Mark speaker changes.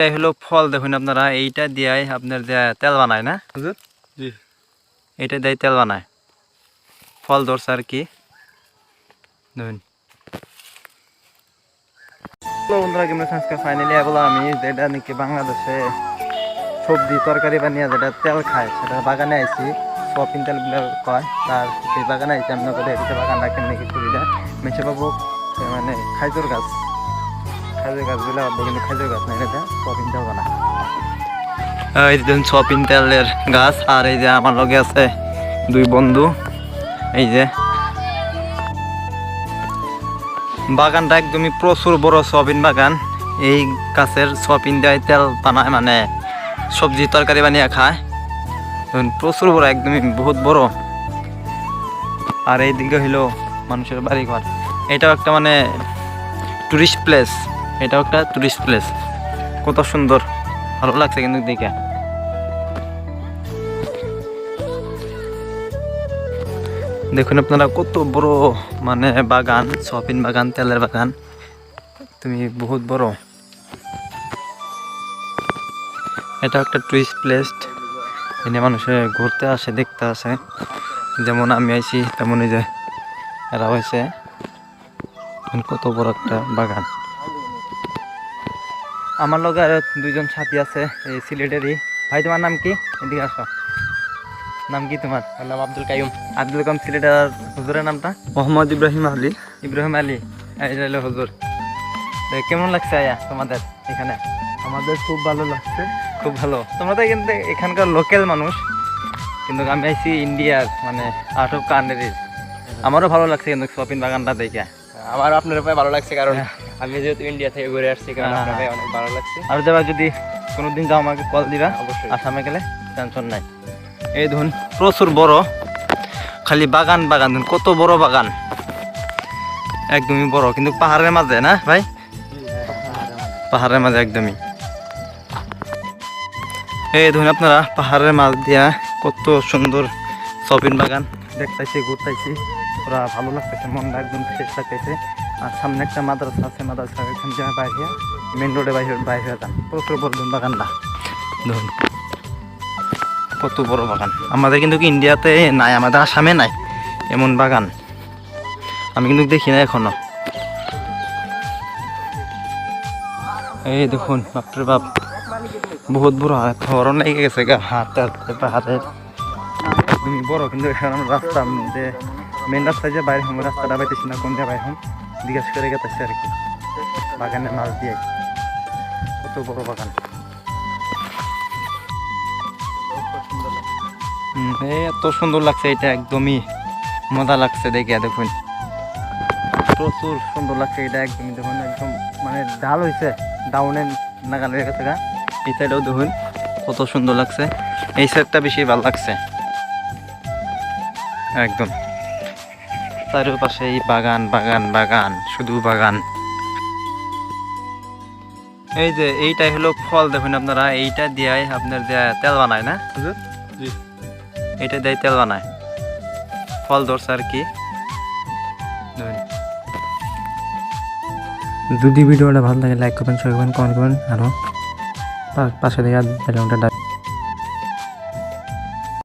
Speaker 1: এটাই হলো ফল দেখুন আপনারা এইটা দিয়াই আপনার তেল বানায় না? হুজুর?
Speaker 2: জি।
Speaker 1: এইটা দিয়ে তেল বানায়। ফল ধরছে আর কি। দেখুন। বন্ধুরা কেমন আজকে ফাইনালি এগুলো আমি যেটা নাকি বাংলাদেশে সবজি তরকারি বানিয়ে যেটা তেল খায় সেটা বাগানে আইছি। সপিং তেল কয় তার সেই বাগানে আইছি। আমি নগরে বাগান রাখেন নাকি সুবিধা। মেছে বাবু মানে খাইজুর গাছ। খাইজুর গাছ তেলের গাছ, আর এই যে আমার লগে আছে দুই বন্ধু। এই যে বাগানটা একদমই প্রচুর বড় সয়াবিন বাগান। এই গাছের সয়াবিন দিয়ে তেল বানায় মানে সবজি তরকারি বানিয়ে খায়। প্রচুর বড়, একদমই বহুত বড়। আর এই দিকে হইল মানুষের বাড়ি ঘর এটাও একটা মানে টুরিস্ট প্লেস এটাও একটা টুরিস্ট প্লেস কত সুন্দর। ভালো লাগছে কিন্তু দেখে। দেখুন আপনারা কত বড় মানে বাগান শপিং বাগান, তেলের বাগান। তুমি বহুত বড়। এটা একটা টুরিস্ট প্লেস এনে মানুষে ঘুরতে আসে, দেখতে আসে। যেমন আমি আইছি তেমন এই যে এরা হয়েছে কত বড় একটা বাগান। আমার লগে আর দুইজন সাথী আছে এই সিলেটেরই। ভাই তোমার নাম কি? এদিকে আসো। নাম কি তোমার?
Speaker 2: নাম আব্দুল কাইম
Speaker 1: আব্দুল কাম সিলেটের হুজুরের নামটা?
Speaker 2: মোহাম্মদ ইব্রাহিম আলী।
Speaker 1: ইব্রাহিম আলী। হলো হুজুর। কেমন লাগছে আয়া তোমাদের এখানে?
Speaker 2: আমাদের খুব ভালো লাগছে।
Speaker 1: খুব ভালো। তোমরা তো কিন্তু এখানকার লোকাল মানুষ। কিন্তু আমি আইছি ইন্ডিয়ার মানে আউট অফ কান্ট্রির আমারও ভালো লাগছে কিন্তু শপিং বাগানটা দেখে।
Speaker 2: আমার আপনার ভালো লাগছে কারণ
Speaker 1: হ্যাঁ।
Speaker 2: আমি যেহেতু ইন্ডিয়া থেকে ঘুরে আসছি কারণ
Speaker 1: হ্যাঁ, হ্যাঁ।
Speaker 2: অনেক ভালো লাগছে।
Speaker 1: আর যাবা যদি কোনোদিন যাও আমাকে কল দিবা।
Speaker 2: অবশ্যই।
Speaker 1: আসামে গেলে টেনশন নাই। এই ধরুন প্রচুর বড় খালি বাগান বাগান। কত বড় বাগান। একদমই বড় কিন্তু পাহাড়ের মাঝে না ভাই? পাহাড়ের মাঝে একদমই। এই ধরুন আপনারা পাহাড়ের মাঝ দিয়া কত সুন্দর শপিং বাগান। দেখতেছি ঘুরতেছি। ওরা ভালো লাগতেছে, মনটা একদম ফ্রেশ লাগতেছে। আর সামনে একটা মাদ্রাসা আছে, মাদ্রাসা এখান থেকে বাইরে মেন রোডে বাইরে বাইরে যান। প্রচুর বড় বাগানটা। ধরুন। কত বড় বাগান। আমাদের কিন্তু ইন্ডিয়াতে নাই, আমাদের আসামে নাই এমন বাগান। আমি কিন্তু দেখি না এখনও। এই দেখুন, বাপরে বাপ। বহুত বড় হরণ লেগে গেছে গা হাতে হাতে হাতে তুমি বড় কিন্তু এখন রাস্তা যে মেন রাস্তায় যে বাইরে হম রাস্তাটা পাইতেছি না, কোন দিয়ে বাইরে হম জিজ্ঞাসা করে গেতেছে আর কি। বাগানের মাছ দিয়ে। কত বড় বাগান। এত সুন্দর লাগছে, এটা একদমই মজা লাগছে দেখে দেখুন প্রচুর সুন্দর লাগছে, এটা একদমই দেখুন, একদম মানে ডাল হয়েছে ডাউনে নাগালের কাছে এই সাইডেও দেখুন, কত সুন্দর লাগছে। এই সাইডটা বেশি ভালো লাগছে। একদম। চারিপাশে এই বাগান বাগান বাগান শুধু বাগান। এই যে এইটাই হলো ফল দেখুন আপনারা এইটা দিয়াই আপনার দেয়া তেল বানায় না? হুজুর
Speaker 2: জি।
Speaker 1: এটা দিয়ে তেল বানায়। ফল ধরছে আর কি।
Speaker 3: যদি ভিডিওটা ভালো লাগে লাইক করবেন শেয়ার করবেন কমেন্ট করবেন আরও পাশে বেলনটা